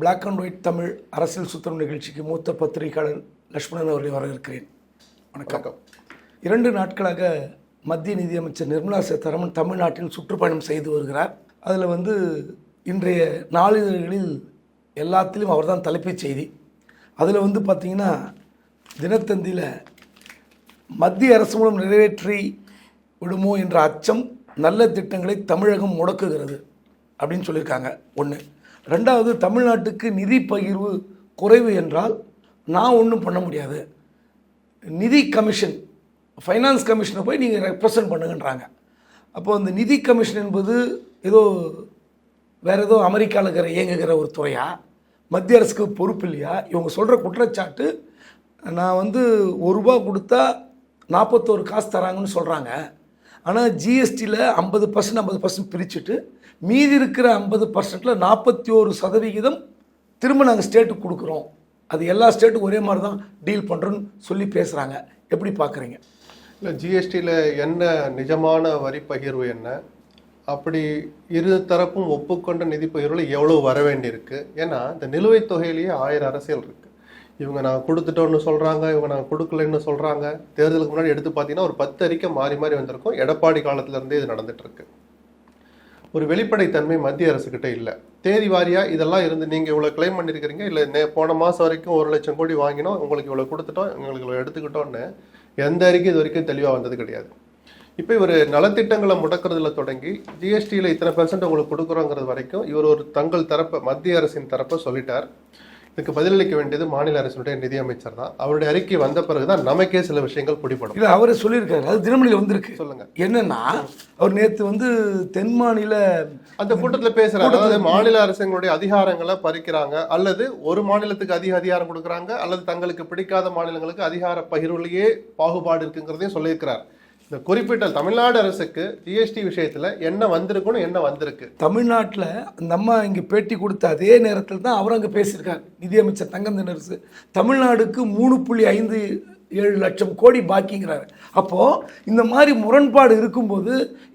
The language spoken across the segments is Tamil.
Black அண்ட் ஒயிட் தமிழ் அரசியல் சுத்தம் நிகழ்ச்சிக்கு மூத்த பத்திரிகையாளர் லட்சுமணன் அவர்களை வரவேற்கிறேன். வணக்கம். இரண்டு நாட்களாக மத்திய நிதியமைச்சர் நிர்மலா சீதாராமன் தமிழ்நாட்டில் சுற்றுப்பயணம் செய்து வருகிறார். அதில் வந்து இன்றைய நாளிதழ்களில் எல்லாத்திலும் அவர்தான் தலைப்புச் செய்தி. அதில் வந்து பார்த்திங்கன்னா தினத்தந்தியில் மத்திய அரசு மூலம் நிறைவேற்றி விடுமோ என்ற அச்சம் நல்ல திட்டங்களை தமிழகம் முடக்குகிறது அப்படின்னு சொல்லியிருக்காங்க. ஒன்று ரெண்டாவது தமிழ்நாட்டுக்கு நிதி பகிர்வு குறைவு என்றால் நான் ஒன்றும் பண்ண முடியாது. நிதி கமிஷன் ஃபைனான்ஸ் கமிஷனை போய் நீங்கள் ரெப்ரசன்ட் பண்ணுங்கன்றாங்க. அப்போது அந்த நிதி கமிஷன் என்பது ஏதோ வேறு ஏதோ அமெரிக்காவில் இருக்கிற இயங்குகிற ஒரு துறையா? மத்திய அரசுக்கு பொறுப்பு இல்லையா? இவங்க சொல்கிற குற்றச்சாட்டு நான் வந்து ஒரு ரூபா கொடுத்தா நாற்பத்தோரு காசு தராங்கன்னு சொல்கிறாங்க ஆனால் ஜிஎஸ்டியில் ஐம்பது பர்சன்ட் ஐம்பது பர்சன்ட் பிரிச்சுட்டு மீதி இருக்கிற ஐம்பது பர்சன்ட்டில் நாற்பத்தி ஒரு சதவிகிதம் திரும்ப நாங்கள் ஸ்டேட்டுக்கு கொடுக்குறோம். அது எல்லா ஸ்டேட்டுக்கும் ஒரே மாதிரி தான் டீல் பண்ணுறோன்னு சொல்லி பேசுகிறாங்க எப்படி பார்க்குறீங்க இல்லை ஜிஎஸ்டியில் என்ன நிஜமான வரி பகிர்வு என்ன? அப்படி இரு தரப்பும் ஒப்புக்கொண்ட நிதி பகிர்வில் எவ்வளோ வர வேண்டியிருக்கு? ஏன்னா இந்த நிலுவைத் தொகையிலேயே ஆயிரம் அரசியல் இருக்குது இவங்க நான் கொடுத்துட்டோன்னு சொல்கிறாங்க இவங்க நான் கொடுக்கலன்னு சொல்கிறாங்க தேர்தலுக்கு முன்னாடி எடுத்து பார்த்தீங்கன்னா ஒரு பத்து அறிக்கை மாறி மாறி வந்திருக்கும். எடப்பாடி காலத்துலேருந்தே இது நடந்துகிட்ருக்கு ஒரு வெளிப்படைத்தன்மை மத்திய அரசுக்கிட்ட இல்லை. தேதி வாரியா இதெல்லாம் இருந்து நீங்கள் இவ்வளோ கிளைம் பண்ணியிருக்கிறீங்க இல்லை நே போன மாதம் வரைக்கும் ஒரு லட்சம் கோடி வாங்கினோம் உங்களுக்கு இவ்வளோ கொடுத்துட்டோம் உங்களுக்கு இவ்வளோ எடுத்துக்கிட்டோன்னு எந்த அறிக்கை இது வரைக்கும் தெளிவாக வந்தது கிடையாது. இப்போ இவர் நலத்திட்டங்களை முடக்கிறதுல தொடங்கி ஜிஎஸ்டியில் இத்தனை பெர்சன்ட் உங்களுக்கு கொடுக்குறோங்கிறது வரைக்கும் இவர் ஒரு தங்கள் தரப்பை மத்திய அரசின் தரப்பை சொல்லிட்டார். இதுக்கு பதிலளிக்க வேண்டியது மாநில அரசினுடைய நிதியமைச்சர் தான். அவருடைய அறிக்கை வந்த பிறகுதான் நமக்கே சில விஷயங்கள் பிடிபடும். இல்லை அவரே சொல்லியிருக்காரு. அது தினமணியில் வந்திருக்கு. சொல்லுங்க. என்னன்னா அவர் நேற்று வந்து தென் மாநில அந்த கூட்டத்துல பேசுறாங்க. அதாவது மாநில அரசுங்களுடைய அதிகாரங்களை பறிக்கிறாங்க அல்லது ஒரு மாநிலத்துக்கு அதிக அதிகாரம் கொடுக்குறாங்க அல்லது தங்களுக்கு பிடிக்காத மாநிலங்களுக்கு அதிகார பகிர்வுலயே பாகுபாடு இருக்குங்கிறதையும் சொல்லியிருக்கிறார். இந்த குறிப்பிட்ட தமிழ்நாடு அரசுக்கு ஜிஎஸ்டி விஷயத்தில் என்ன வந்திருக்குன்னு என்ன வந்திருக்கு? தமிழ்நாட்டில் அந்த அம்மா இங்கே பேட்டி கொடுத்த அதே நேரத்தில் தான் அவர் அங்கே பேசியிருக்கார். நிதியமைச்சர் தங்கம் தென்னரசு தமிழ்நாடுக்கு மூணு புள்ளி ஐந்து ஏழு லட்சம் கோடி பாக்கிங்கிறாரு. அப்போது இந்த மாதிரி முரண்பாடு இருக்கும்போது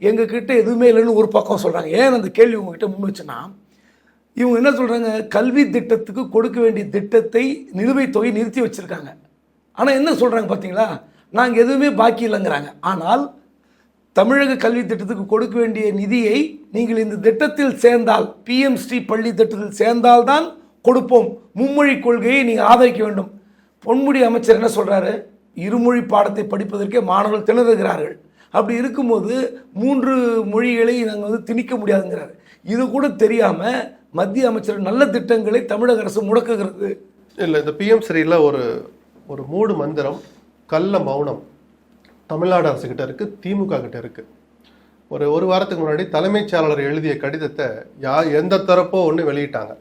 எங்கள் கிட்டே எதுவுமே இல்லைன்னு ஒரு பக்கம் சொல்கிறாங்க ஏன் அந்த கேள்வி உங்ககிட்ட முன் வச்சுன்னா இவங்க என்ன சொல்கிறாங்க கல்வி திட்டத்துக்கு கொடுக்க வேண்டிய திட்டத்தை நிலுவைத் தொகை நிறுத்தி வச்சுருக்காங்க. ஆனால் என்ன சொல்கிறாங்க பார்த்தீங்களா நாங்கள் எதுவுமே பாக்கி இல்லைங்கிறாங்க. ஆனால் தமிழக கல்வி திட்டத்துக்கு கொடுக்க வேண்டிய நிதியை நீங்கள் இந்த திட்டத்தில் சேர்ந்தால் பிஎம் ஸ்ரீ பள்ளி திட்டத்தில் சேர்ந்தால்தான் கொடுப்போம். மும்மொழி கொள்கையை நீங்கள் ஆதரிக்க வேண்டும். பொன்முடி அமைச்சர் என்ன சொல்கிறாரு இருமொழி பாடத்தை படிப்பதற்கே மாணவர்கள் திணறுகிறார்கள். அப்படி இருக்கும்போது மூன்று மொழிகளை நாங்கள் வந்து திணிக்க முடியாதுங்கிறாரு. இது கூட தெரியாமல் மத்திய அமைச்சர் நல்ல திட்டங்களை தமிழக அரசு முடக்குகிறது. இல்லை இந்த பிஎம் ஸ்ரீல ஒரு ஒரு மூடு மந்திரம். கள்ள மௌனம் தமிழ்நாடு அரசு கிட்ட இருக்கு திமுக கிட்ட இருக்கு. ஒரு ஒரு வாரத்துக்கு முன்னாடி தலைமைச் செயலாளர் எழுதிய கடிதத்தை யா எந்த தரப்போ ஒன்று வெளியிட்டாங்க.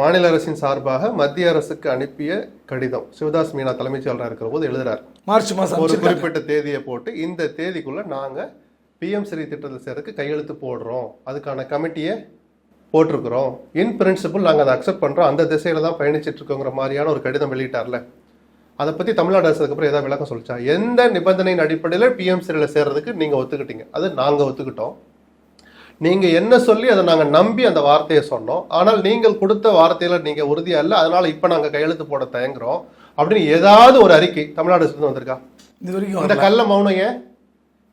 மாநில அரசின் சார்பாக மத்திய அரசுக்கு அனுப்பிய கடிதம். சிவதாஸ் மீனா தலைமைச் செயலராக இருக்கிற போது எழுதுறாரு. மார்ச் மாதம் ஒரு குறிப்பிட்ட தேதியை போட்டு இந்த தேதிக்குள்ள நாங்க பிஎம் ஸ்ரீ திட்டத்தில் சேர்றதுக்கு கையெழுத்து போடுறோம். அதுக்கான கமிட்டியை போட்டிருக்கிறோம். இன் பிரின்சிபல் நாங்கள் அதை அக்செப்ட் பண்றோம். அந்த திசையில தான் பயணிச்சிட்டு இருக்கோங்கிற மாதிரியான ஒரு கடிதம் வெளியிட்டார்ல. அதை பத்தி தமிழ்நாடு அரசு அதுக்கப்புறம் ஏதாவது விளக்கம் சொல்லிச்சா? எந்த நிபந்தனையின் அடிப்படையில் பிஎம் ஸ்ரீல சேர்றதுக்கு நீங்க ஒத்துக்கிட்டீங்க? அது நாங்க ஒத்துக்கிட்டோம். நீங்க என்ன சொல்லி அதை நாங்க நம்பி அந்த வார்த்தையை சொன்னோம். ஆனால் நீங்கள் கொடுத்த வார்த்தையில நீங்க உறுதியா இல்லை. அதனால இப்ப நாங்க கையெழுத்து போட தயங்குறோம். அப்படின்னு ஏதாவது ஒரு அறிக்கை தமிழ்நாடு அரசு வந்திருக்கா? இது வரைக்கும் இந்த கள்ள மௌனம் ஏன்?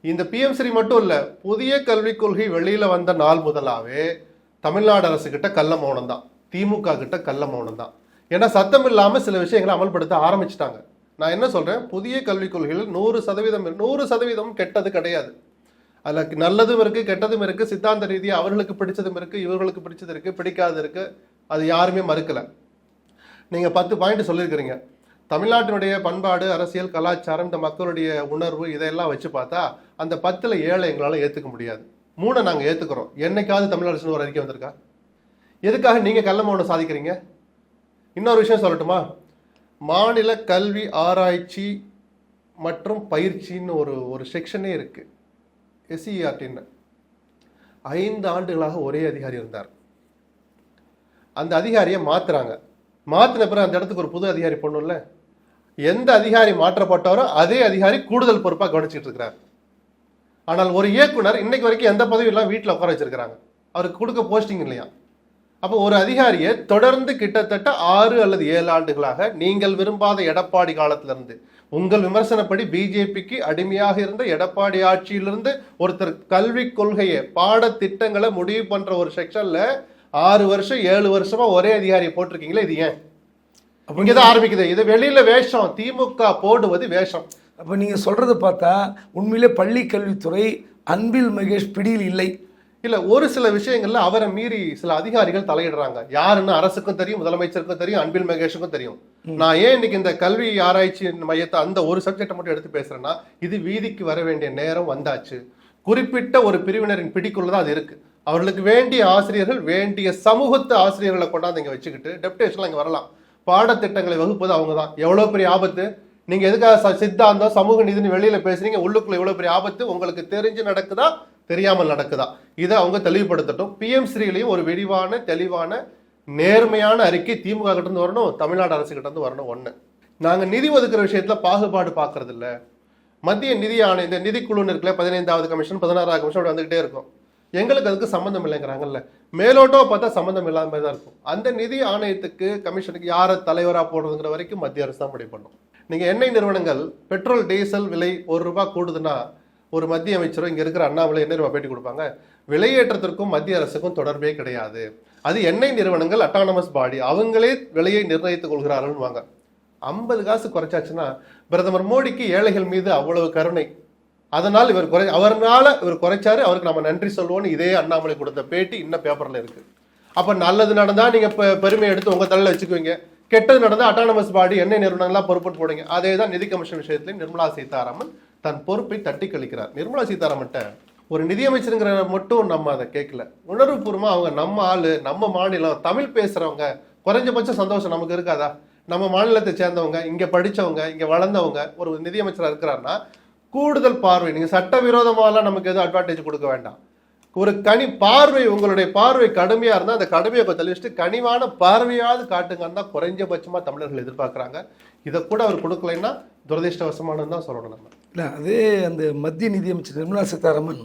இந்த பிஎம் ஸ்ரீ மட்டும் இல்ல புதிய கல்விக் கொள்கை வெளியில வந்த நாள் முதலாவே தமிழ்நாடு அரசு கிட்ட கள்ள மௌனம் தான் திமுக கிட்ட கள்ள மௌனம் தான் ஏன்னா சத்தம் இல்லாமல் சில விஷயங்களை அமல்படுத்த ஆரம்பிச்சிட்டாங்க. நான் என்ன சொல்கிறேன் புதிய கல்விக் கொள்கையில் நூறு சதவீதம் இருக்கு. நூறு சதவீதம் கெட்டது கிடையாது. அதில் நல்லதும் இருக்குது கெட்டதும் இருக்குது சித்தாந்த ரீதியாக அவர்களுக்கு பிடிச்சதும் இருக்குது இவர்களுக்கு பிடிச்சது இருக்குது பிடிக்காது இருக்குது அது யாருமே மறுக்கலை. நீங்கள் பத்து பாயிண்ட் சொல்லியிருக்கிறீங்க. தமிழ்நாட்டினுடைய பண்பாடு அரசியல் கலாச்சாரம் இந்த மக்களுடைய உணர்வு இதையெல்லாம் வச்சு பார்த்தா அந்த பத்தில் ஏழை எங்களால் ஏற்றுக்க முடியாது. மூணை நாங்கள் ஏற்றுக்கிறோம் என்னைக்காவது தமிழ் அரசு ஒரு அறிக்கை வந்திருக்கா? எதுக்காக நீங்கள் கள்ள மௌனம் சாதிக்கிறீங்க? இன்னொரு விஷயம் சொல்லட்டுமா? மாநில கல்வி ஆராய்ச்சி மற்றும் பயிற்சின்னு ஒரு ஒரு செக்ஷனே இருக்கு. E எஸ்சிஆர்டின்னு ஐந்து ஆண்டுகளாக ஒரே அதிகாரி இருந்தார். அந்த அதிகாரியை மாத்துறாங்க. மாத்தின பிறகு அந்த இடத்துக்கு ஒரு புது அதிகாரி போடணும்ல எந்த அதிகாரி மாற்றப்பட்டாரோ அதே அதிகாரி கூடுதல் பொறுப்பாக கவனிச்சிட்டு இருக்கிறார். ஆனால் ஒரு இயக்குனர் இன்னைக்கு வரைக்கும் எந்த பதவியும் எல்லாம் வீட்டில் உட்கார வச்சிருக்கிறாங்க. அவருக்கு கொடுக்க போஸ்டிங் இல்லையா? அப்போ ஒரு அதிகாரியை தொடர்ந்து கிட்டத்தட்ட ஆறு அல்லது ஏழு ஆண்டுகளாக நீங்கள் விரும்பாத எடப்பாடி காலத்திலிருந்து உங்கள் விமர்சனப்படி பிஜேபிக்கு அடிமையாக இருந்த எடப்பாடி ஆட்சியிலிருந்து ஒருத்தர் கல்வி கொள்கையை பாடத்திட்டங்களை முடிவு பண்ற ஒரு செக்ஷன்ல ஆறு வருஷம் ஏழு வருஷமா ஒரே அதிகாரியை போட்டிருக்கீங்களே இது ஏன்? அப்ப இங்கதான் ஆரம்பிக்குது. இது வெளியில வேஷம். திமுக போடுவது வேஷம். அப்போ நீங்கள் சொல்கிறத பார்த்தா உண்மையிலே பள்ளி கல்வித்துறை அன்பில் மகேஷ் பிடியில் இல்லை. இல்ல ஒரு சில விஷயங்கள்ல அவரை மீறி சில அதிகாரிகள் தலையிடுறாங்க. யாருன்னு அரசுக்கும் தெரியும் முதலமைச்சருக்கும் தெரியும் அன்பில் மகேஷுக்கும் தெரியும். நான் ஏன் இன்னைக்கு இந்த கல்வி ஆராய்ச்சி மையத்தை அந்த ஒரு சப்ஜெக்டை மட்டும் எடுத்து பேசுறேன்னா இது வீதிக்கு வர வேண்டிய நேரம் வந்தாச்சு. குறிப்பிட்ட ஒரு பிரிவினரின் பிடிக்குள்ள தான் அது இருக்கு. அவர்களுக்கு வேண்டிய ஆசிரியர்கள் வேண்டிய சமூகத்து ஆசிரியர்களை கொண்டாந்து இங்க வச்சுக்கிட்டு டெப்டேஷன்ல இங்க வரலாம். பாடத்திட்டங்களை வகுப்பது அவங்க தான் எவ்வளவு பெரிய ஆபத்து? நீங்க எதுக்காக சித்தாந்தம் சமூக நீதினு வெளியில பேசுறீங்க? உள்ளுக்குள்ள இவ்வளவு பெரிய ஆபத்து உங்களுக்கு தெரிஞ்சு நடக்குதா? தெரியாமல் நடக்குதா? இதை அவங்க தெளிவுபடுத்தட்டும். பிஎம் ஸ்ரீலையும் ஒரு விரிவான தெளிவான நேர்மையான அறிக்கை திமுக கிட்ட இருந்து வரணும் தமிழ்நாடு அரசு கிட்ட இருந்து வரணும் ஒன்று நாங்கள் நிதி ஒதுக்குற விஷயத்துல பாகுபாடு பார்க்கறது இல்லை மத்திய நிதி ஆணையம் இந்த நிதிக்குழுன்னு இருக்கல பதினைந்தாவது கமிஷன் பதினாறாவது கமிஷன் அப்படி வந்துகிட்டே இருக்கும். எங்களுக்கு அதுக்கு சம்மந்தம் இல்லைங்கிறாங்கல்ல. மேலோட்டம் பார்த்தா சம்மந்தம் இல்லாத மாதிரி தான் இருக்கும். அந்த நிதி ஆணையத்துக்கு கமிஷனுக்கு யாரை தலைவராக போடுறதுங்கிற வரைக்கும் மத்திய அரசு தான் முடிவு பண்ணும். நீங்கள் எண்ணெய் நிறுவனங்கள் பெட்ரோல் டீசல் விலை ஒரு ரூபா கூடுதுன்னா ஒரு மத்திய அமைச்சரும் இங்கே இருக்கிற அண்ணாமலை என்ன ரூபாய் பேட்டி கொடுப்பாங்க. விலையேற்றத்திற்கும் மத்திய அரசுக்கும் தொடர்பே கிடையாது. அது எண்ணெய் நிறுவனங்கள் அட்டானமஸ் பாடி அவங்களே விலையை நிர்ணயித்துக் கொள்கிறார்கள்வாங்க ஐம்பது காசு குறைச்சாச்சுன்னா பிரதமர் மோடிக்கு ஏழைகள் மீது அவ்வளவு கருணை. அதனால் இவர் குறை அவர்னால இவர் குறைச்சாரு அவருக்கு நம்ம நன்றி சொல்லுவோம்னு இதே அண்ணாமலை கொடுத்த பேட்டி இன்னும் பேப்பரில் இருக்குது அப்போ நல்லது நடந்தால் நீங்கள் இப்போ பெருமை எடுத்து உங்கள் தலையில் வச்சுக்குவீங்க. கெட்டது நடந்த அட்டானமஸ் பாடி எண்ணெய் நிறுவனங்களா பொறுப்பு போடுங்க. அதே தான் நிதி கமிஷன் விஷயத்திலையும் நிர்மலா சீதாராமன் தன் பொறுப்பை தட்டி கழிக்கிறார். நிர்மலா சீதாராமன்ட்ட ஒரு நிதியமைச்சருங்கிற மட்டும் நம்ம அதை கேட்கல. உணர்வுபூர்வமாக அவங்க நம்ம ஆள் நம்ம மாநிலம் தமிழ் பேசுகிறவங்க குறைஞ்சபட்ச சந்தோஷம் நமக்கு இருக்காதா? நம்ம மாநிலத்தை சேர்ந்தவங்க இங்கே படிச்சவங்க இங்கே வளர்ந்தவங்க ஒரு நிதியமைச்சராக இருக்கிறாருன்னா கூடுதல் பார்வை. நீங்கள் சட்டவிரோதமாகலாம் நமக்கு எதுவும் அட்வான்டேஜ் கொடுக்க வேண்டாம். ஒரு கனி பார்வை உங்களுடைய பார்வை கடுமையா இருந்தா அந்த கடுமையை கொஞ்சம் தள்ளி வச்சுட்டு கனிவான பார்வையாவது காட்டுங்கன்னு தான் குறைஞ்சபட்சமா தமிழர்கள் எதிர்பார்க்குறாங்க. இதை கூட அவர் கொடுக்கலைன்னா துரதிருஷ்டவசமானது தான் சொல்லணும் நம்ம. இல்லை அதே அந்த மத்திய நிதியமைச்சர் நிர்மலா சீதாராமன்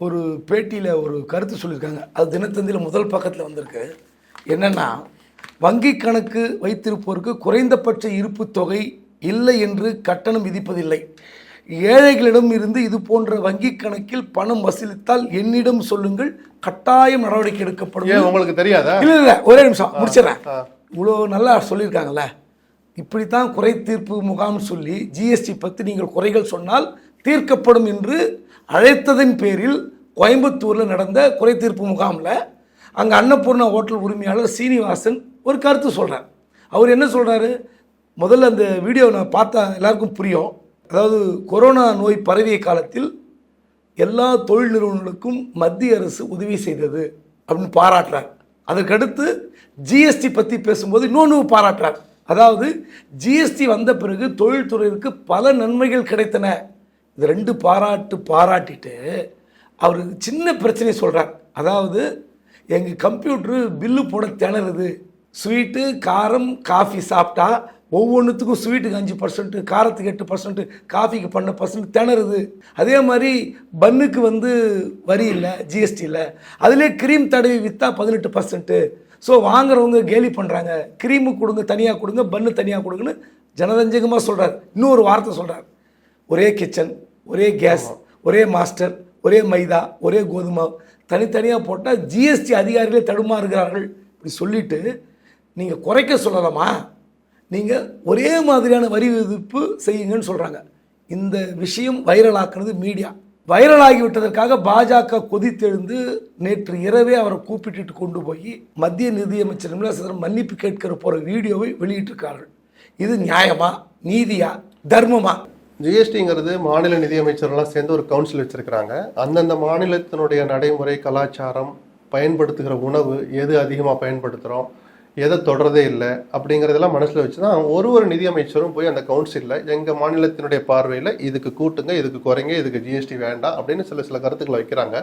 ஒரு பேட்டியில் ஒரு கருத்து சொல்லியிருக்காங்க. அது தினத்தந்தியில் முதல் பக்கத்தில் வந்திருக்கு. என்னென்னா வங்கி கணக்கு வைத்திருப்போருக்கு குறைந்தபட்ச இருப்பு தொகை இல்லை என்று கட்டணம் விதிப்பதில்லை. ஏழைகளிடம் இருந்து இது போன்ற வங்கி கணக்கில் பணம் வசூலித்தால் என்னிடம் சொல்லுங்கள் கட்டாயம் நடவடிக்கை எடுக்கப்படும். உங்களுக்கு தெரியாதா? இல்லை இல்லை ஒரே நிமிஷம் முடிச்சிடறேன். இவ்வளோ நல்லா சொல்லியிருக்காங்கல்ல? இப்படித்தான் குறை தீர்ப்பு முகாம் சொல்லி ஜிஎஸ்டி பற்றி நீங்கள் குறைகள் சொன்னால் தீர்க்கப்படும் என்று அழைத்ததன் பேரில் கோயம்புத்தூரில் நடந்த குறை தீர்ப்பு முகாமில் அங்கே அன்னபூர்ணா ஹோட்டல் உரிமையாளர் சீனிவாசன் ஒரு கருத்து சொல்கிறார் அவர் என்ன சொல்கிறாரு முதல்ல அந்த வீடியோ நான் பார்த்தா எல்லாருக்கும் புரியும். அதாவது கொரோனா நோய் பரவிய காலத்தில் எல்லா தொழில் நிறுவனங்களுக்கும் மத்திய அரசு உதவி செய்தது அப்படின்னு பாராட்டுறார் அதற்கடுத்து ஜிஎஸ்டி பற்றி பேசும்போது இன்னொன்று பாராட்டுறார் அதாவது ஜிஎஸ்டி வந்த பிறகு தொழில்துறையிற்கு பல நன்மைகள் கிடைத்தன. இது ரெண்டு பாராட்டு பாராட்டிட்டு அவர் சின்ன பிரச்சனையை சொல்கிறார் அதாவது எங்கள் கம்ப்யூட்ரு பில்லு போட திணறுது. ஸ்வீட்டு காரம் காஃபி சாப்பிட்டா ஒவ்வொன்றுத்துக்கும் ஸ்வீட்டுக்கு அஞ்சு பர்சன்ட்டு காரத்துக்கு எட்டு பர்சன்ட்டு காஃபிக்கு பண்ண பர்சன்ட் திணறுது. அதே மாதிரி பன்னுக்கு வந்து வரி இல்லை ஜிஎஸ்டி இல்லை. அதிலே க்ரீம் தடவி விற்றா பதினெட்டு பர்சன்ட்டு ஸோ வாங்குறவங்க கேலி பண்ணுறாங்க க்ரீமு கொடுங்க தனியாக கொடுங்க பன்னு தனியாக கொடுங்கன்னு ஜனரஞ்சகமாக சொல்கிறார் இன்னொரு வார்த்தை சொல்கிறார் ஒரே கிச்சன் ஒரே கேஸ் ஒரே மாஸ்டர் ஒரே மைதா ஒரே கோதுமை தனித்தனியாக போட்டால் ஜிஎஸ்டி அதிகாரிகளே தடுமாறுகிறார்கள். இப்படி சொல்லிட்டு நீங்கள் குறைக்க சொல்லலாமா? நீங்கள் ஒரே மாதிரியான வரி விதிப்பு செய்யுங்கன்னு சொல்கிறாங்க இந்த விஷயம் வைரலாக்குனது மீடியா. வைரலாகிவிட்டதற்காக பாஜக கொதித்தெழுந்து நேற்று இரவே அவரை கூப்பிட்டுட்டு கொண்டு போய் மத்திய நிதியமைச்சர் நிர்மலா சீதாராமன் மன்னிப்பு கேட்கிற போகிற வீடியோவை வெளியிட்டிருக்கார்கள். இது நியாயமா? நீதியா? தர்மமா? ஜிஎஸ்டிங்கிறது மாநில நிதியமைச்சர்லாம் சேர்ந்து ஒரு கவுன்சில் வச்சிருக்கிறாங்க. அந்தந்த மாநிலத்தினுடைய நடைமுறை கலாச்சாரம் பயன்படுத்துகிற உணவு எது அதிகமாக பயன்படுத்துகிறோம் எதை தொடரதே இல்லை அப்படிங்கிறதெல்லாம் மனசில் வச்சு தான் ஒரு ஒரு நிதியமைச்சரும் போய் அந்த கவுன்சிலில் எங்கள் மாநிலத்தினுடைய பார்வையில் இதுக்கு கூட்டுங்க இதுக்கு குறைங்க இதுக்கு ஜிஎஸ்டி வேண்டாம் அப்படின்னு சில சில கருத்துக்களை வைக்கிறாங்க.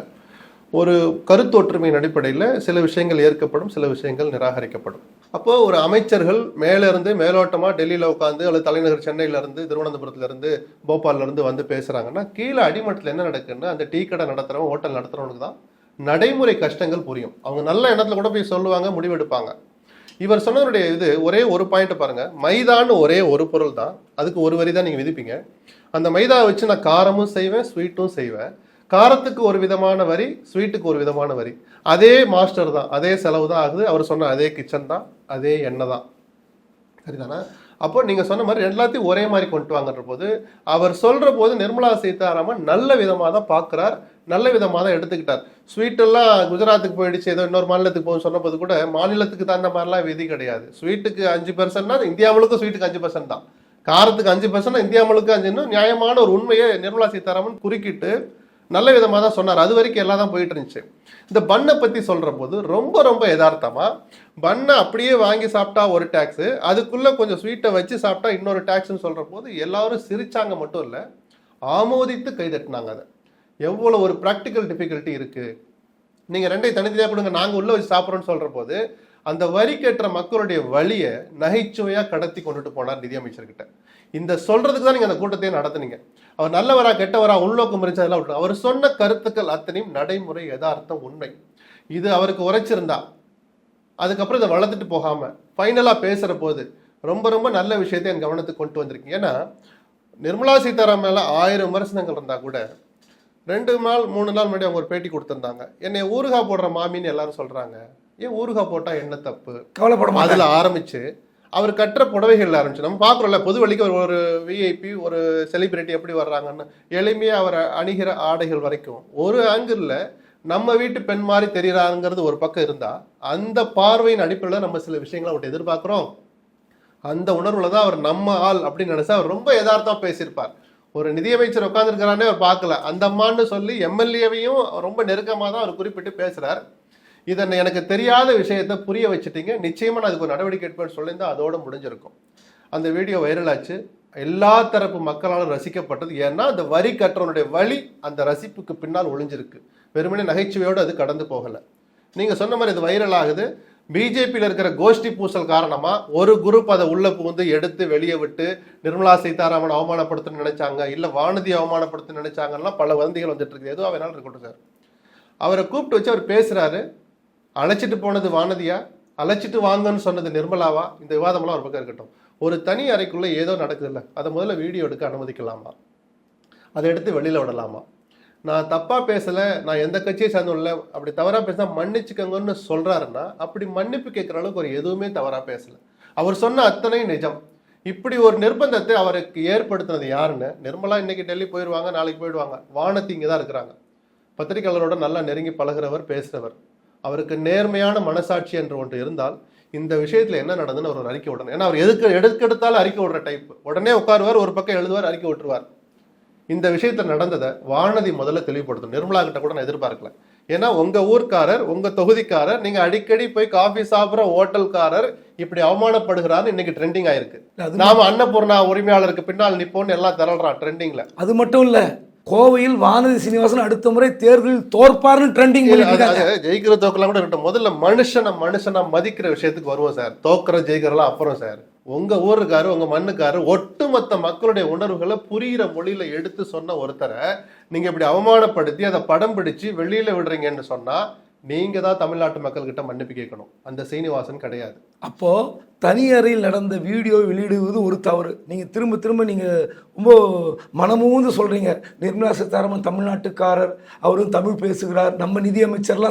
ஒரு கருத்தொற்றுமையின் அடிப்படையில் சில விஷயங்கள் ஏற்கப்படும் சில விஷயங்கள் நிராகரிக்கப்படும். அப்போது ஒரு அமைச்சர்கள் மேலேருந்து மேலோட்டமாக டெல்லியில் உட்காந்து அல்லது தலைநகர் சென்னையிலேருந்து திருவனந்தபுரத்துலேருந்து திருவனந்தபுரத்துல வந்து பேசுகிறாங்கன்னா கீழே அடிமட்டத்தில் என்ன நடக்குதுன்னா அந்த டீ கடை நடத்துறவன் ஹோட்டல் நடத்துகிறவனுக்கு தான் நடைமுறை கஷ்டங்கள் புரியும். அவங்க நல்ல எண்ணத்தில் கூட போய் சொல்லுவாங்க முடிவெடுப்பாங்க. இவர் சொன்னவருடைய இது ஒரே ஒரு பாயிண்ட் பாருங்க. மைதான்னு ஒரே ஒரு பொருள் தான். அதுக்கு ஒரு வரி தான் நீங்க விதிப்பீங்க. அந்த மைதாவை வச்சு நான் காரமும் செய்வேன் ஸ்வீட்டும் செய்வேன். காரத்துக்கு ஒரு விதமான வரி ஸ்வீட்டுக்கு ஒரு விதமான வரி. அதே மாஸ்டர் தான் அதே செலவு தான் ஆகுது. அவர் சொன்ன அதே கிச்சன் தான் அதே எண்ணெய் தான். சரிதானே? அப்போ நீங்க சொன்ன மாதிரி எல்லாத்தையும் ஒரே மாதிரி கொண்டு வாங்கன்ற போது அவர் சொல்ற போது நிர்மலா சீதாராமன் நல்ல விதமாக தான் பார்க்கிறார் நல்ல விதமாக தான் எடுத்துக்கிட்டார் ஸ்வீட்டெல்லாம் குஜராத்துக்கு போயிடுச்சு ஏதோ இன்னொரு மாநிலத்துக்கு போகும் சொன்னபோது கூட மாநிலத்துக்கு தகுந்த மாதிரிலாம் விதி கிடையாது. ஸ்வீட்டுக்கு அஞ்சு பெர்சன்ட்னா இந்தியா முழுக்க ஸ்வீட்டுக்கு அஞ்சு பெர்சன்ட் தான். காரத்துக்கு அஞ்சு பெர்சன்ட் இந்தியா முழுக்க அஞ்சுன்னு நியாயமான ஒரு உண்மையை நிர்மலா சீதாராமன் குறுக்கிட்டு நல்ல விதமாக தான் சொன்னார். அது வரைக்கும் எல்லாம் தான் போயிட்டு இருந்துச்சு. இந்த பண்ணை பற்றி சொல்கிற போது ரொம்ப ரொம்ப யதார்த்தமாக பண்ணை அப்படியே வாங்கி சாப்பிட்டா ஒரு டேக்ஸு அதுக்குள்ளே கொஞ்சம் ஸ்வீட்டை வச்சு சாப்பிட்டா இன்னொரு டேக்ஸ்னு சொல்கிற போது எல்லாரும் சிரித்தாங்க மட்டும் இல்லை ஆமோதித்து கைதட்டினாங்க அதை. எவ்வளோ ஒரு ப்ராக்டிக்கல் டிஃபிகல்ட்டி இருக்குது நீங்கள் ரெண்டையும் தனித்தனியாக கொடுங்க நாங்கள் உள்ளே வச்சு சாப்பிட்றோன்னு சொல்கிற போது அந்த வரி கேட்டுற மக்களுடைய வழியை நகைச்சுவையாக கடத்தி கொண்டுட்டு போனார் நிதியமைச்சர்கிட்ட இந்த சொல்றதுக்கு தான் நீங்கள் அந்த கூட்டத்தையே நடத்துனீங்க. அவர் நல்லவரா கெட்டவரா உள்நோக்கம் இருந்துச்சு விட்டு அவர் சொன்ன கருத்துக்கள் அத்தனையும் நடைமுறை யதார்த்தம் உண்மை. இது அவருக்கு உரைச்சிருந்தா அதுக்கப்புறம் இதை வளர்த்துட்டு போகாமல் ஃபைனலாக பேசுகிற போது ரொம்ப ரொம்ப நல்ல விஷயத்தை என் கவனத்துக்கு கொண்டு வந்திருக்கீங்க. ஏன்னா நிர்மலா சீதாராமன் மேலே ஆயிரம் விமர்சனங்கள் இருந்தால் கூட ரெண்டு நாள் மூணு நாள் முன்னாடி அவங்க ஒரு பேட்டி கொடுத்திருந்தாங்க. என்னை ஊறுகாய் போடுற மாமின்னு எல்லாரும் சொல்றாங்க. ஏன் ஊறுகாய் போட்டா என்ன தப்பு? கவலைப்பட மாட்டேன் அதுல ஆரம்பிச்சு அவர் கட்டுற புடவைகள்ல ஆரம்பிச்சு. நம்ம பார்க்குறோம்ல பொது வழிக்கு ஒரு ஒரு விஐபி ஒரு செலிபிரிட்டி எப்படி வர்றாங்கன்னு எளிமையா அவர் அணிகிற ஆடைகள் வரைக்கும். ஒரு ஆங்கிள் நம்ம வீட்டு பெண் மாதிரி தெரியறாங்கிறது ஒரு பக்கம் இருந்தா அந்த பார்வையின் அடிப்படையில் நம்ம சில விஷயங்களை அவர்கிட்ட எதிர்பார்க்கிறோம். அந்த உணர்வுல தான் அவர் நம்ம ஆள் அப்படின்னு நினைச்சா அவர் ரொம்ப யதார்த்தமா பேசியிருப்பார். ஒரு நிதியமைச்சர் உட்காந்துருக்கிறானே அவர் பார்க்கல. அந்த அம்மான்னு சொல்லி எம்எல்ஏவையும் ரொம்ப நெருக்கமாக தான் அவர் குறிப்பிட்டு பேசுகிறார் இதை எனக்கு தெரியாத விஷயத்தை புரிய வச்சுட்டீங்க. நிச்சயமாக நான் அதுக்கு ஒரு நடவடிக்கை எடுப்பேன்னு சொல்லியிருந்தா அதோட முடிஞ்சிருக்கும். அந்த வீடியோ வைரலாச்சு எல்லா தரப்பு மக்களாலும் ரசிக்கப்பட்டது. ஏன்னா அந்த வரி கட்டுறவனுடைய வழி அந்த ரசிப்புக்கு பின்னால் ஒளிஞ்சிருக்கு. வெறுமனே நகைச்சுவையோடு அது கடந்து போகலை. நீங்கள் சொன்ன மாதிரி இது வைரல் ஆகுது. பிஜேபியில் இருக்கிற கோஷ்டி பூசல் காரணமாக ஒரு குரூப் அதை உள்ள புகுந்து எடுத்து வெளியே விட்டு நிர்மலா சீதாராமன் அவமானப்படுத்தணும்னு நினைச்சாங்க இல்லை வானதி அவமானப்படுத்த நினைச்சாங்கன்னா பல வதந்திகள் வந்துட்டு இருக்கு எதுவும் வேணாலும் இருக்கட்டும் சார். அவரை கூப்பிட்டு வச்சு அவர் பேசுறாரு. அழைச்சிட்டு போனது வானதியா? அழைச்சிட்டு வாங்கன்னு சொன்னது நிர்மலாவா? இந்த விவாதம்லாம் ஒரு பக்கம் இருக்கட்டும். ஒரு தனி அறைக்குள்ளே ஏதோ நடக்குதுல்ல அதை முதல்ல வீடியோ எடுக்க அனுமதிக்கலாமா? அதை எடுத்து வெளியில் விடலாமா? நான் தப்பாக பேசலை நான் எந்த கட்சியை சேர்ந்துள்ள அப்படி தவறாக பேசினா மன்னிச்சுக்கோங்கன்னு சொல்கிறாருன்னா அப்படி மன்னிப்பு கேட்குற அளவுக்கு ஒரு எதுவுமே தவறாக பேசலை. அவர் சொன்ன அத்தனையும் நிஜம். இப்படி ஒரு நிர்பந்தத்தை அவருக்கு ஏற்படுத்தினது யாருன்னு நிர்மலா இன்னைக்கு டெல்லி போயிடுவாங்க நாளைக்கு போயிடுவாங்க. வானத்தி இங்கே தான் இருக்கிறாங்க. பத்திரிகையாளரோட நல்லா நெருங்கி பழகுறவர் பேசுகிறவர் அவருக்கு நேர்மையான மனசாட்சி என்று ஒன்று இருந்தால் இந்த விஷயத்தில் என்ன நடந்ததுன்னு அவர் அறிக்கை விடணும். ஏன்னா அவர் எதுக்கு எடுக்கெடுத்தாலும் அறிக்கை விடுற டைப் உடனே உட்காருவார் ஒரு பக்கம் எழுதுவார் அறிக்கை விட்டுருவார். இந்த விஷயத்துல நடந்ததை வானதி முதல்ல தெளிவுபடுத்தணும். நிர்மலா கிட்ட கூட நான் எதிர்பார்க்கல. ஏன்னா உங்க ஊர்க்காரர் உங்க தொகுதிக்காரர் நீங்க அடிக்கடி போய் காஃபி சாப்பிடுற ஹோட்டல்காரர் இப்படி அவமானப்படுகிறாரு இன்னைக்கு ட்ரெண்டிங் ஆயிருக்கு. நாம அன்னபூர்ணா உரிமையாளருக்கு பின்னால் நிப்போம்னு எல்லாம் திரள்றான் ட்ரெண்டிங்ல அது மட்டும் இல்ல கோவையில் வானதி சீனிவாசன் அடுத்த முறை தேர்தலில் தோற்பார்னு ட்ரெண்டிங் ஜெயிக்கிற தோக்கலாம் கூட முதல்ல மனுஷனை மனுஷனா மதிக்கிற விஷயத்துக்கு வருவோம் சார். தோக்குற ஜெயிக்கிறலாம் அப்புறம் சார். உங்க ஊருக்காரு உங்க மண்ணுக்காரு ஒட்டுமொத்த மக்களுடைய உணர்வுகளை புரியிற மொழியில எடுத்து சொன்ன ஒருத்தரை நீங்க இப்படி அவமானப்படுத்தி அதை படம் பிடிச்சு வெளியில விடுறீங்கன்னு சொன்னா நீங்க தான் தமிழ்நாட்டு மக்கள்கிட்ட மன்னிப்பு கேட்கணும். அந்த சீனிவாசன் கிடையாது. அப்போ தனி அறையில் நடந்த வீடியோ வெளியிடுவது ஒரு தவறு. நீங்க திரும்ப திரும்ப நீங்க ரொம்ப மனமூந்து சொல்றீங்க. நிர்மலா சீதாராமன் தமிழ்நாட்டுக்காரர் அவரும் தமிழ் பேசுகிறார் நம்ம நிதியமைச்சர்லாம்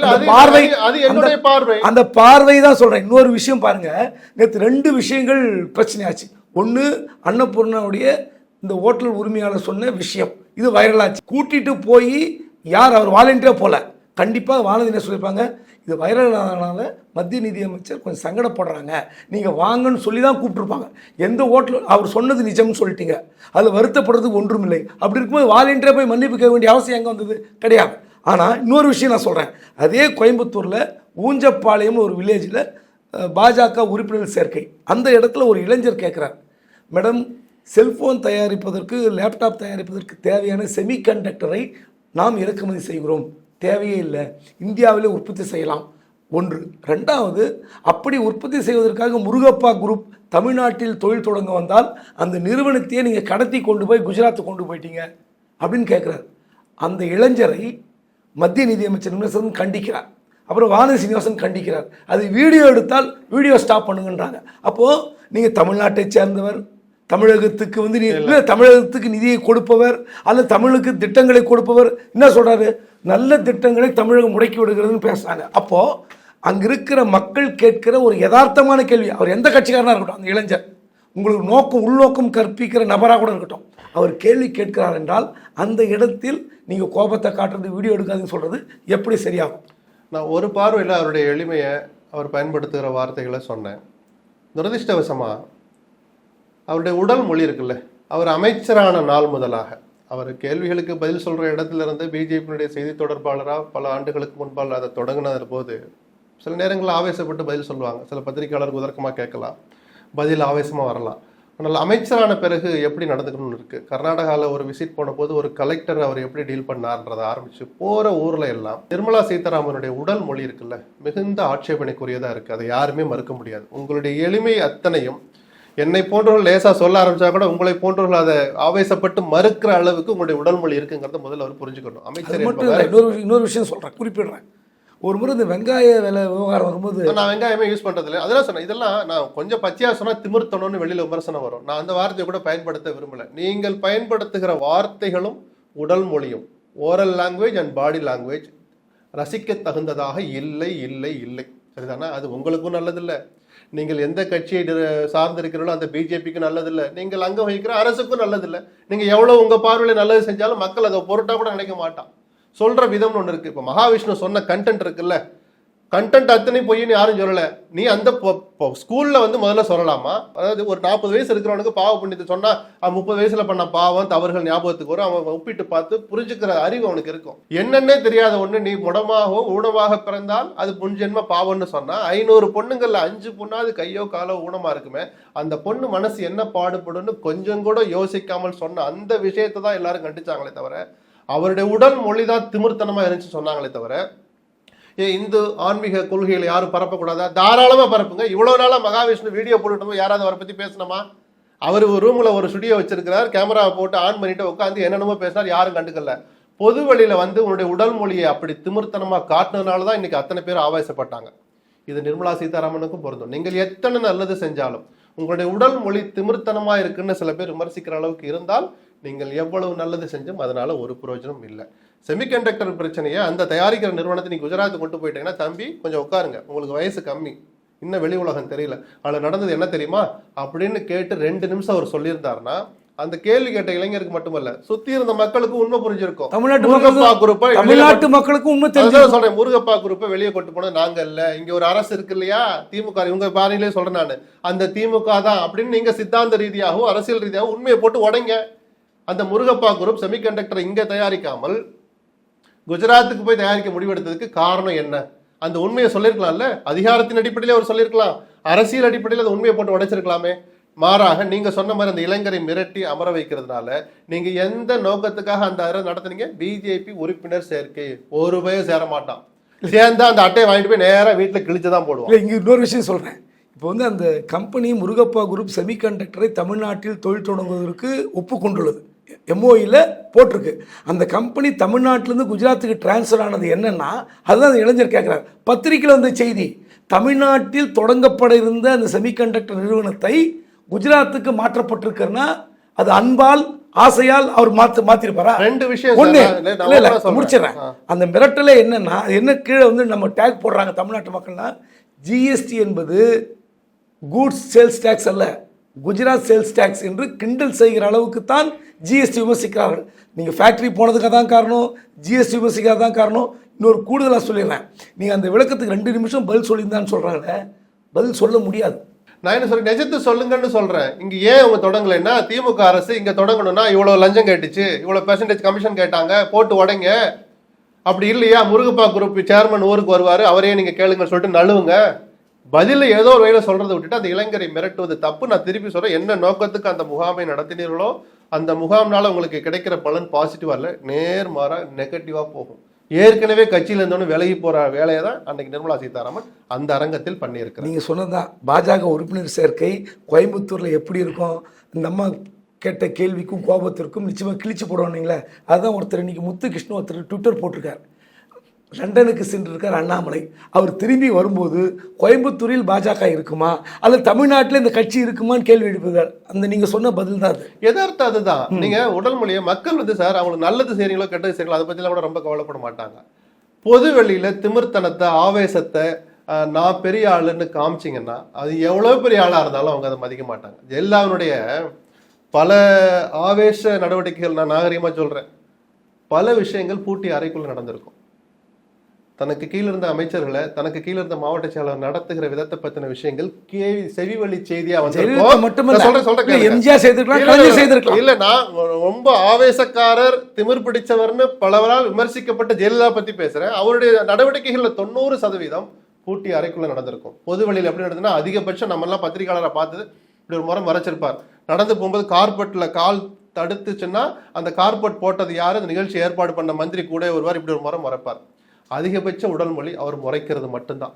அது பார்வை அது- என்னுடைய பார்வை. அந்த பார்வை தான் சொல்றேன். இன்னொரு விஷயம் பாருங்க. நேற்று ரெண்டு விஷயங்கள் பிரச்சனையாச்சு. ஒன்று அன்னபூர்ணாவுடைய இந்த ஹோட்டல் உரிமையாளர் சொன்ன விஷயம். இது வைரலாச்சு. கூட்டிட்டு போய் யார் அவர் வாலண்டியராக போல. கண்டிப்பாக வானதி என்ன சொல்லியிருப்பாங்க? இது வைரல் ஆனதுனால மத்திய நிதியமைச்சர் கொஞ்சம் சங்கடப்படுறாங்க. நீங்கள் வாங்கன்னு சொல்லி தான் கூப்பிட்ருப்பாங்க எந்த ஹோட்டல் அவர் சொன்னது நிஜம்னு சொல்லிட்டீங்க. அதில் வருத்தப்படுறதுக்கு ஒன்றும் இல்லை அப்படி இருக்கும்போது வாலண்டியராக போய் மன்னிப்பு கேட்க வேண்டிய அவசியம் எங்கே வந்தது? கிடையாது. ஆனால் இன்னொரு விஷயம் நான் சொல்கிறேன் அதே கோயம்புத்தூரில் ஊஞ்சப்பாளையம் ஒரு வில்லேஜில் பாஜக உறுப்பினர் சேர்க்கை. அந்த இடத்துல ஒரு இளைஞர் கேட்குறார் மேடம் செல்ஃபோன் தயாரிப்பதற்கு லேப்டாப் தயாரிப்பதற்கு தேவையான செமிகண்டக்டரை நாம் இறக்குமதி செய்கிறோம். தேவையே இல்லை. இந்தியாவிலே உற்பத்தி செய்யலாம். ஒன்று. ரெண்டாவது அப்படி உற்பத்தி செய்வதற்காக முருகப்பா குரூப் தமிழ்நாட்டில் தொழில் தொடங்க வந்தால் அந்த நிறுவனத்தையே நீங்கள் கடத்தி கொண்டு போய் குஜராத்து கொண்டு போயிட்டீங்க அப்படின்னு கேட்குறாரு அந்த இளைஞரை மத்திய நிதியமைச்சர் நிமிஷம் கண்டிக்கிறார். அப்புறம் வானதி சீனிவாசன் கண்டிக்கிறார். அது வீடியோ எடுத்தால் வீடியோ ஸ்டாப் பண்ணுங்கன்றாங்க. அப்போது நீங்கள் தமிழ்நாட்டை சேர்ந்தவர் தமிழகத்துக்கு வந்து நீ இல்லை. தமிழகத்துக்கு நிதியை கொடுப்பவர் அல்லது தமிழுக்கு திட்டங்களை கொடுப்பவர் என்ன சொல்றாரு? நல்ல திட்டங்களை தமிழகம் முடக்கி விடுகிறதுன்னு பேசுறாங்க. அப்போ அங்க இருக்கிற மக்கள் கேட்கிற ஒரு யதார்த்தமான கேள்வி. அவர் எந்த கட்சிக்காரனா இருக்கட்டும் அந்த இளைஞர். உங்களுக்கு நோக்கம் உள்நோக்கம் கற்பிக்கிற நபராக கூட இருக்கட்டும். அவர் கேள்வி கேட்கிறார் என்றால் அந்த இடத்தில் நீங்க கோபத்தை காட்டுறது வீடியோ எடுக்காதுன்னு சொல்றது எப்படி சரியாகும்? நான் ஒரு பார்வையில் அவருடைய எளிமையை அவர் பயன்படுத்துகிற வார்த்தைகளை சொன்னேன். துரதிர்ஷ்டவசமா அவருடைய உடல் மொழி இருக்குல்ல அவர் அமைச்சரான நாள் முதலாக. அவர் கேள்விகளுக்கு பதில் சொல்ற இடத்துல இருந்து பிஜேபியினுடைய செய்தி தொடர்பாளராக பல ஆண்டுகளுக்கு முன்பால் அதை தொடங்கினது போது சில நேரங்களில் ஆவேசப்பட்டு பதில் சொல்லுவாங்க. சில பத்திரிகையாளருக்கு உதர்க்கமாக கேட்கலாம். பதில் ஆவேசமாக வரலாம். ஆனால் அமைச்சரான பிறகு எப்படி நடந்துக்கணும்னு இருக்குது கர்நாடகாவில் ஒரு விசிட் போன போது ஒரு கலெக்டர் அவர் எப்படி டீல் பண்ணார்ன்றதை ஆரம்பிச்சு போகிற ஊரில் எல்லாம் நிர்மலா சீதாராமனுடைய உடல் மொழி இருக்குல்ல மிகுந்த ஆட்சேபனைக்குரியதாக இருக்குது அதை யாருமே மறுக்க முடியாது. உங்களுடைய எளிமை அத்தனையும் என்னை போன்றவர்கள் லேசா சொல்ல ஆரம்பிச்சா கூட உங்களை போன்றவர்கள் அதை ஆவேசப்பட்டு மறுக்கிற அளவுக்கு உங்களுடைய உடல் மொழி இருக்குங்கிறத முதல்ல அவர் புரிஞ்சுக்கணும். அமைச்சர் மட்டும் இன்னொரு இன்னொரு விஷயம் சொல்றேன் குறிப்பிடுறேன். ஒரு முறை இந்த வெங்காய விலை விவகாரம் வரும்போது நான் வெங்காயமே யூஸ் பண்றது இல்லை அதெல்லாம் சொன்னேன் இதெல்லாம் நான் கொஞ்சம் பச்சையா சொன்னா திமிர்த்தணும்னு வெளியில விமர்சனம் வரும். நான் அந்த வார்த்தையை கூட பயன்படுத்த விரும்பல. நீங்கள் பயன்படுத்துகிற வார்த்தைகளும் உடல் மொழியும் oral language and body language ரசிக்க தகுந்ததாக இல்லை இல்லை இல்லை. சரிதானா? அது உங்களுக்கும் நல்லதில்லை. நீங்கள் எந்த கட்சியை சார்ந்திருக்கிறீர்களோ அந்த பிஜேபிக்கு நல்லதில்லை. நீங்கள் அங்க வகிக்கிற அரசுக்கும் நல்லதில்லை. நீங்கள் எவ்வளோ உங்கள் பார்வையில் நல்லது செஞ்சாலும் மக்கள் அதை பொருட்டாக கூட நினைக்க மாட்டான். சொல்கிற விதம்னு ஒன்று இருக்குது இப்போ மகாவிஷ்ணு சொன்ன கண்டென்ட் இருக்குல்ல? கண்டென்ட் அத்தனை பொய்ன்னு யாரும் சொல்லலை. நீ அந்த ஸ்கூலில் வந்து முதல்ல சொல்லலாமா? அதாவது ஒரு நாற்பது வயசு இருக்கிறவனுக்கு பாவ புண்ணியத்தை சொன்னால் அவன் முப்பது வயசில் பண்ண பாவம் தவறுகள் ஞாபகத்துக்கு வரும். அவன் ஒப்பிட்டு பார்த்து புரிஞ்சுக்கிற அறிவு அவனுக்கு இருக்கும். என்னென்னே தெரியாத ஒன்று நீ முடமாகவோ ஊனமாக பிறந்தால் அது புஞ்சென்ம பாவம்னு சொன்னால் ஐநூறு பொண்ணுங்களில் அஞ்சு பொண்ணாவது கையோ காலோ ஊனமாக இருக்குமே அந்த பொண்ணு மனசு என்ன பாடுபடும்னு கொஞ்சம் கூட யோசிக்காமல் சொன்ன அந்த விஷயத்தை தான் எல்லாரும் கண்டிச்சாங்களே தவிர அவருடைய உடல் மொழி தான் திமிர்த்தனமாக இருந்துச்சு சொன்னாங்களே தவிர இந்து ஆன்மீக கொள்கைகளை யாரும் பரப்பக்கூடாதா? தாராளமாக பரப்புங்க. இவ்வளோ நாளாக மகாவிஷ்ணு வீடியோ போட்டுட்டு யாராவது அவரை பற்றி பேசணுமா? அவர் ஒரு ரூமில் ஒரு ஸ்டுடியோ வச்சிருக்கிறார் கேமராவை போட்டு ஆன் பண்ணிட்டு உட்காந்து என்னென்னமோ பேசினார் யாரும் கண்டுக்கல. பொது வழியில் வந்து உன்னுடைய உடல் மொழியை அப்படி திமிர்த்தனமாக காட்டினதுனால தான் இன்னைக்கு அத்தனை பேர் ஆவேசப்பட்டாங்க. இது நிர்மலா சீதாராமனுக்கும் பொருந்தும். நீங்கள் எத்தனை நல்லது செஞ்சாலும் உங்களுடைய உடல் மொழி திமிர்த்தனமாக இருக்குன்னு சில பேர் விமர்சிக்கிற அளவுக்கு இருந்தால் நீங்கள் எவ்வளவு நல்லது செஞ்சும் அதனால ஒரு பிரயோஜனம் இல்லை. செமிகண்டக்டர் பிரச்சனையை அந்த தயாரிக்கிற நிறுவனத்தை நீ குஜராத் கொண்டு போயிட்டீங்கன்னா தம்பி கொஞ்சம் உட்காருங்க. உங்களுக்கு வயசு கம்மி. இன்னும் வெளி உலகம் தெரியல. அதில் நடந்தது என்ன தெரியுமா? அப்படின்னு கேட்டு ரெண்டு நிமிஷம் அவர் சொல்லியிருந்தாருன்னா அந்த கேள்வி கேட்ட இளைஞருக்கு மட்டுமல்ல சுத்தி இருந்த மக்களுக்கு உண்மை புரிஞ்சிருக்கும். தமிழ்நாட்டு முருகப்பா குரூப்பை தமிழ்நாட்டு மக்களுக்கு உண்மை தெரிஞ்சு சொல்றேன் முருகப்பா குரூப்பை வெளியே கொண்டு போனது நாங்க இல்ல. இங்க ஒரு அரசு இருக்கு இல்லையா? திமுக இவங்க பாணியிலே சொல்றேன் நானு. அந்த திமுக தான். அப்படின்னு நீங்க சித்தாந்த ரீதியாகவும் அரசியல் ரீதியாகவும் உண்மையை போட்டு உடைங்க. அந்த முருகப்பா குரூப் செமிகண்டக்டரை இங்க தயாரிக்காமல் குஜராத்துக்கு போய் தயாரிக்க முடிவெடுத்ததுக்கு காரணம் என்ன? அந்த உண்மையை சொல்லியிருக்கலாம்ல? அதிகாரத்தின் அடிப்படையில் அவர் சொல்லியிருக்கலாம். அரசியல் அடிப்படையில் அந்த உண்மையை போட்டு உடைச்சிருக்கலாமே. மாறாக நீங்க சொன்ன மாதிரி அந்த இளைஞரை மிரட்டி அமர வைக்கிறதுனால நீங்க எந்த நோக்கத்துக்காக அந்த அறை நடத்துனீங்க? பிஜேபி உறுப்பினர் சேர்க்கை. ஒரு பயம் சேர மாட்டான் சேர்ந்தா அந்த அட்டையை வாங்கிட்டு போய் நேராக வீட்டில் கிழிச்சு தான் போடுவோம் இல்லை இங்கே இன்னொரு விஷயம் சொல்கிறேன் இப்போ வந்து அந்த கம்பெனி முருகப்பா குரூப் செமிகண்டக்டரை தமிழ்நாட்டில் தொழில் தொடங்குவதற்கு ஒப்புக்கொண்டுள்ளது. எம்ஓஇல போட்டிருக்கு அந்த கம்பெனி தமிழ்நாட்டிலேருந்து குஜராத்துக்கு டிரான்ஸ்ஃபர் ஆனது என்னன்னா அதுதான் அந்த இளைஞர் கேட்குறாரு பத்திரிக்கையில் வந்த செய்தி தமிழ்நாட்டில் தொடங்கப்பட இருந்த அந்த செமிகண்டக்டர் நிறுவனத்தை குஜராத்துக்கு மாற்றப்பட்டிருக்கிறன்னா அது அன்பால் ஆசையால் அவர் மாற்ற மாற்றிருப்பாரா ரெண்டு விஷயம். நான் இல்ல, இல்ல. முடிச்சிடுறேன். அந்த மிரட்டலே என்னன்னா என்ன கீழே வந்து நம்ம டேக் போடுறாங்க தமிழ்நாட்டு மக்கள்னா ஜிஎஸ்டி என்பது கூட்ஸ் சேல்ஸ் டேக்ஸ் அல்ல குஜராத் சேல்ஸ் டேக்ஸ் என்று கிண்டல் செய்கிற அளவுக்கு தான் ஜிஎஸ்டி விமர்சிக்கிறார்கள். நீங்கள் ஃபேக்ட்ரி போனதுக்கு தான் காரணம் ஜிஎஸ்டி விமர்சிக்காத தான் காரணம். இன்னொரு கூடுதலாக சொல்லிடுறேன். நீங்கள் அந்த விளக்கத்துக்கு ரெண்டு நிமிஷம் பதில் சொல்லியிருந்தான்னு சொல்கிறாங்களே பதில் சொல்ல முடியாது. நான் என்ன சொல்றேன்? நிஜத்தை சொல்லுங்கன்னு சொல்றேன். இங்க ஏன் அவங்க தொடங்கலைன்னா திமுக அரசு இங்க தொடங்கணும்னா இவ்வளவு லஞ்சம் கேட்டுச்சு இவ்வளவு பெர்சன்டேஜ் கமிஷன் கேட்டாங்க போட்டு உடைங்க. அப்படி இல்லையா? முருகப்பா குரூப் சேர்மன் ஊருக்கு வருவாரு அவரே நீங்க கேளுங்கன்னு சொல்லிட்டு நழுவுங்க. பதில ஏதோ ஒரு வகையில சொல்றதை விட்டுட்டு அந்த இளைஞரை மிரட்டுவது தப்பு. நான் திருப்பி சொல்றேன் என்ன நோக்கத்துக்கு அந்த முகாமை நடத்தினீர்களோ அந்த முகாம்னால உங்களுக்கு கிடைக்கிற பலன் பாசிட்டிவா இல்ல. நேர்மாறா நெகட்டிவா போகும். ஏற்கனவே கட்சியில இருந்தோன்னு விலகி போற வேலையை தான் அன்னைக்கு நிர்மலா சீதாராமன் அந்த அரங்கத்தில் பண்ணியிருக்கிறார். நீங்கள் சொன்னதான் பாஜக உறுப்பினர் சேர்க்கை கோயம்புத்தூரில் எப்படி இருக்கும்? நம்ம அம்மா கேட்ட கேள்விக்கும் கோபத்திற்கும் நிச்சயமாக கிழிச்சு போடுவானுங்களே. அதுதான் ஒருத்தர் இன்னைக்கு முத்து கிருஷ்ணன் ஒருத்தர் ட்விட்டர் போட்டிருக்கார். லண்டனுக்கு சென்றிருக்கார் அண்ணாமலை. அவர் திரும்பி வரும்போது கோயம்புத்தூரில் பாஜக இருக்குமா? அல்லது தமிழ்நாட்டில் இந்த கட்சி இருக்குமான்னு கேள்வி எழுப்புகிறார் அந்த நீங்கள் சொன்ன பதில் தான் எதார்த்தம் அதுதான். நீங்க உடல் மொழியை மக்கள் வந்து சார் அவங்களுக்கு நல்லது செய்றீங்களோ கெட்டது செய்றீங்களோ அதை பத்திலாம் கூட ரொம்ப கவலைப்பட மாட்டாங்க. பொது வெளியில திமிர்த்தனத்தை ஆவேசத்தை நான் பெரிய ஆளுன்னு காமிச்சிங்கன்னா அது எவ்வளவு பெரிய ஆளா இருந்தாலும் அவங்க அதை மதிக்க மாட்டாங்க. ஜெயலலிதாவினுடைய பல ஆவேச நடவடிக்கைகள் நான் நாகரிகமா சொல்றேன். பல விஷயங்கள் பூட்டி அறைக்குள்ள நடந்திருக்கும். தனக்கு கீழ இருந்த அமைச்சர்களை தனக்கு கீழ இருந்த மாவட்ட செயலாளர் நடத்துகிற விதத்தை பத்தின விஷயங்கள் கேள்வி செவி வழி செய்தியா கேளுங்க. எம்ஜிஆர் செய்திருக்கலாம் இல்ல, நான் ரொம்ப ஆவேசக்காரர் திமிர் பிடிச்சவர்னு பலவரால் விமர்சிக்கப்பட்ட ஜெயலலிதா பத்தி பேசுறேன். அவருடைய நடவடிக்கைகள்ல தொண்ணூறு சதவீதம் பூட்டி அறைக்குள்ள நடந்திருக்கும். பொது வழியில் எப்படி நடந்ததுன்னா அதிகபட்சம் நம்ம எல்லாம் பத்திரிகையாளரை பார்த்தது இப்படி ஒரு முறை மறைச்சிருப்பார். நடந்து போகும்போது கார்பெட்ல கால் தடுத்துச்சுன்னா அந்த கார்பெட் போட்டது யாரு? அந்த நிகழ்ச்சி ஏற்பாடு பண்ண மந்திரி கூட வருவார் இப்படி ஒரு முறை மறைப்பார். அதிகபட்ச உடல் மொழி அவர் முறைக்கிறது மட்டும்தான்.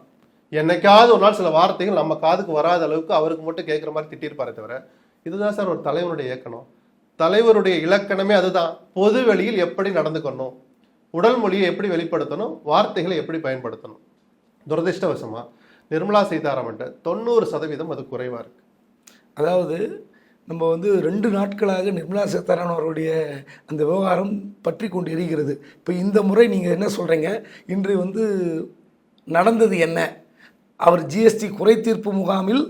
என்னைக்காவது ஒரு நாள் சில வார்த்தைகள் நம்ம காதுக்கு வராத அளவுக்கு அவருக்கு மட்டும் கேட்குற மாதிரி திட்டிருப்பாரே தவிர இதுதான் சார் ஒரு தலைவனுடைய இயக்கணும். தலைவருடைய இலக்கணமே அதுதான். பொது வெளியில் எப்படி நடந்துக்கணும் உடல் மொழியை எப்படி வெளிப்படுத்தணும் வார்த்தைகளை எப்படி பயன்படுத்தணும். துரதிருஷ்டவசமாக நிர்மலா சீதாராமன்ட்ட தொண்ணூறு சதவீதம் அது குறைவாக இருக்கு. அதாவது நம்ம வந்து ரெண்டு நாட்களாக நிர்மலா சீதாராமன் அவருடைய அந்த விவகாரம் பற்றி கொண்டு எரிகிறது இப்போ இந்த முறை நீங்கள் என்ன சொல்கிறீங்க இன்று வந்து நடந்தது என்ன? அவர் ஜிஎஸ்டி குறை தீர்ப்பு முகாமில்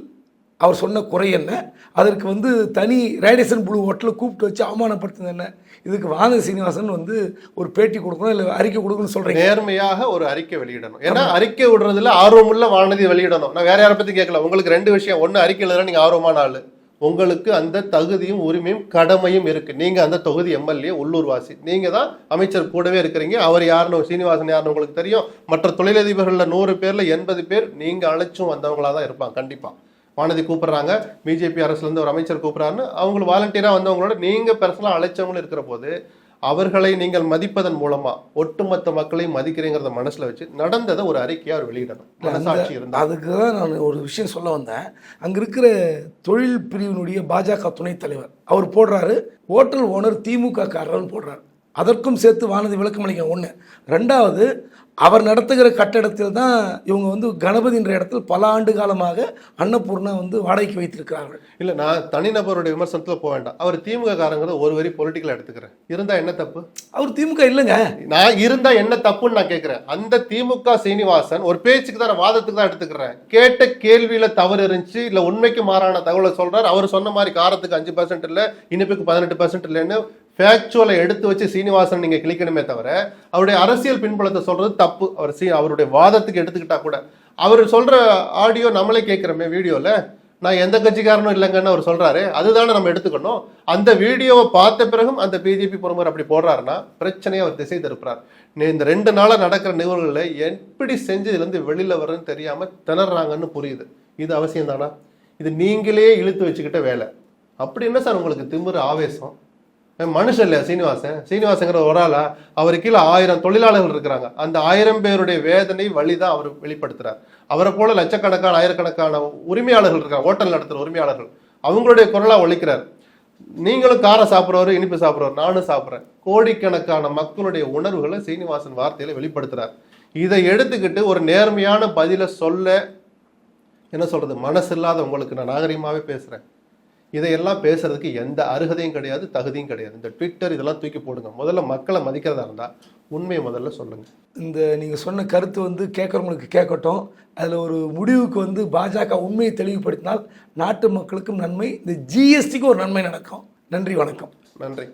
அவர் சொன்ன குறை என்ன? அதற்கு வந்து தனி ரேடியேஷன் ப்ளூ ஹோட்டலில் கூப்பிட்டு வச்சு அவமானப்படுத்துனது என்ன? இதுக்கு வானதி சீனிவாசன் வந்து ஒரு பேட்டி கொடுக்கணும் இல்லை அறிக்கை கொடுக்கணும்னு சொல்கிறீங்க நேர்மையாக ஒரு அறிக்கை வெளியிடணும். ஏன்னா அறிக்கை விடுறதுல ஆர்வமுள்ள வானதி வெளியிடணும். நான் வேற யாரை பத்தி கேட்கல. உங்களுக்கு ரெண்டு விஷயம். ஒண்ணு அறிக்கை எழுதுற நீங்க ஆர்வமான ஆளு. உங்களுக்கு அந்த தகுதியும் உரிமையும் கடமையும் இருக்கு. நீங்க அந்த தொகுதி எம்எல்ஏ உள்ளூர்வாசி. நீங்க தான் அமைச்சர் கூடவே இருக்கிறீங்க. அவர் யாருன்னு சீனிவாசன் யாருன்னு உங்களுக்கு தெரியும். மற்ற தொழிலதிபர்களில் நூறு பேர்ல எண்பது பேர் நீங்க அழைச்சும் வந்தவங்களா தான் இருப்பாங்க கண்டிப்பா. வானதி கூப்பிடுறாங்க. பிஜேபி அரசுல இருந்து ஒரு அமைச்சர் கூப்பிட்றாருன்னு அவங்களுக்கு வாலண்டியரா வந்தவங்களோட நீங்க பர்சனலா அழைச்சவங்களும் இருக்கிற போது அவர்களை நீங்கள் மதிப்பதன் மூலமா ஒட்டுமொத்த மக்களையும் மதிக்கிறீங்கிறத மனசுல வச்சு நடந்ததை ஒரு அறிக்கையா அவர் வெளியிடணும். மனசாட்சி இருந்தா. அதுக்கு தான் நான் ஒரு விஷயம் சொல்ல வந்தேன். அங்கே இருக்கிற தொழில் பிரிவினுடைய பாஜக துணைத் தலைவர் அவர் போடுறாரு. ஹோட்டல் ஓனர் திமுக காரர்னு போடுறாரு. அதற்கும் சேர்த்து வானதி விளக்கம் அளிக்க. ஒன்று ரெண்டாவது அவர் நடத்துகிற கட்டடத்தில் தான் இவங்க வந்து கணபதி என்ற இடத்தில் பல ஆண்டு காலமாக அன்னபூர்ணா வந்து வாடகைக்கு வைத்திருக்கிறார்கள். இல்ல நான் தனிநபருடைய விமர்சனத்துல போக வேண்டாம். அவர் திமுக காரங்கிறத ஒரு வரி பொலிட்டிக்கலா எடுத்துக்கிறேன். இருந்தா என்ன தப்பு? அவர் திமுக இல்லைங்க. நான் இருந்தா என்ன தப்புன்னு நான் கேட்கிறேன். அந்த திமுக சீனிவாசன் ஒரு பேச்சுக்கு தான் வாதத்துக்கு தான் எடுத்துக்கிறேன். கேட்ட கேள்வியில தவறு இருந்துச்சு இல்ல உண்மைக்கு மாறான தகவலை சொல்றாரு. அவர் சொன்ன மாதிரி காரத்துக்கு அஞ்சு பர்சன்ட் இல்ல இனிப்புக்கு பதினெட்டு பர்சன்ட் இல்லைன்னு ஃபேக்சுவலை எடுத்து வச்சு சீனிவாசன் நீங்கள் கிளிக்கணுமே தவிர அவருடைய அரசியல் பின்புலத்தை சொல்கிறது தப்பு. அவர் சீ அவருடைய வாதத்துக்கு எடுத்துக்கிட்டா கூட. அவர் சொல்கிற ஆடியோ நம்மளே கேட்குறோமே வீடியோவில் நான் எந்த கட்சிக்காரனும் இல்லைங்கன்னு அவர் சொல்கிறாரு அதுதானே நம்ம எடுத்துக்கணும். அந்த வீடியோவை பார்த்த பிறகும் அந்த பிஜேபி பிரமுகர் அப்படி போடுறாருன்னா பிரச்சனையை அவர் திசை திருப்புறார். நீ இந்த ரெண்டு நாளாக நடக்கிற நிகழ்வுகளை எப்படி செஞ்சு இதுலேருந்து வெளியில் வெளியில வர்றதுன்னு தெரியாம திணறாங்கன்னு புரியுது. இது அவசியம் தானா இது நீங்களே இழுத்து வச்சுக்கிட்ட வேலை. அப்படி என்ன சார் உங்களுக்கு திமுற ஆவேசம்? மனுஷன் இல்லையா சீனிவாசன்? சீனிவாசங்கிற ஒரு ஆளா? அவர் கீழே ஆயிரம் தொழிலாளர்கள் இருக்கிறாங்க. அந்த ஆயிரம் பேருடைய வேதனை வழி தான் அவர் வெளிப்படுத்துறார். அவரை போல லட்சக்கணக்கான ஆயிரக்கணக்கான உரிமையாளர்கள் இருக்காங்க. ஹோட்டல் நடத்துற உரிமையாளர்கள். அவங்களுடைய குரலா ஒழிக்கிறார். நீங்களும் காரம் சாப்பிட்றவர் இனிப்பு சாப்பிட்றவர் நானும் சாப்பிட்றேன். கோடிக்கணக்கான மக்களுடைய உணர்வுகளை சீனிவாசன் வார்த்தையில வெளிப்படுத்துறார். இதை எடுத்துக்கிட்டு ஒரு நேர்மையான பதிலை சொல்ல என்ன சொல்றது? மனசு இல்லாத உங்களுக்கு நான் நாகரிகமாவே பேசுறேன். இதையெல்லாம் பேசுறதுக்கு எந்த அருகதையும் கிடையாது தகுதியும் கிடையாது. இந்த ட்விட்டர் இதெல்லாம் தூக்கி போடுங்க. முதல்ல மக்களை மதிக்கிறதா இருந்தா உண்மையை முதல்ல சொல்லுங்க. இந்த நீங்கள் சொன்ன கருத்து வந்து கேட்குறவங்களுக்கு கேட்கட்டும். அதில் ஒரு முடிவுக்கு வந்து பாஜக உண்மையை தெளிவுபடுத்தினால் நாட்டு மக்களுக்கும் நன்மை. இந்த ஜிஎஸ்டிக்கு ஒரு நன்மை நடக்கும். நன்றி வணக்கம். நன்றி.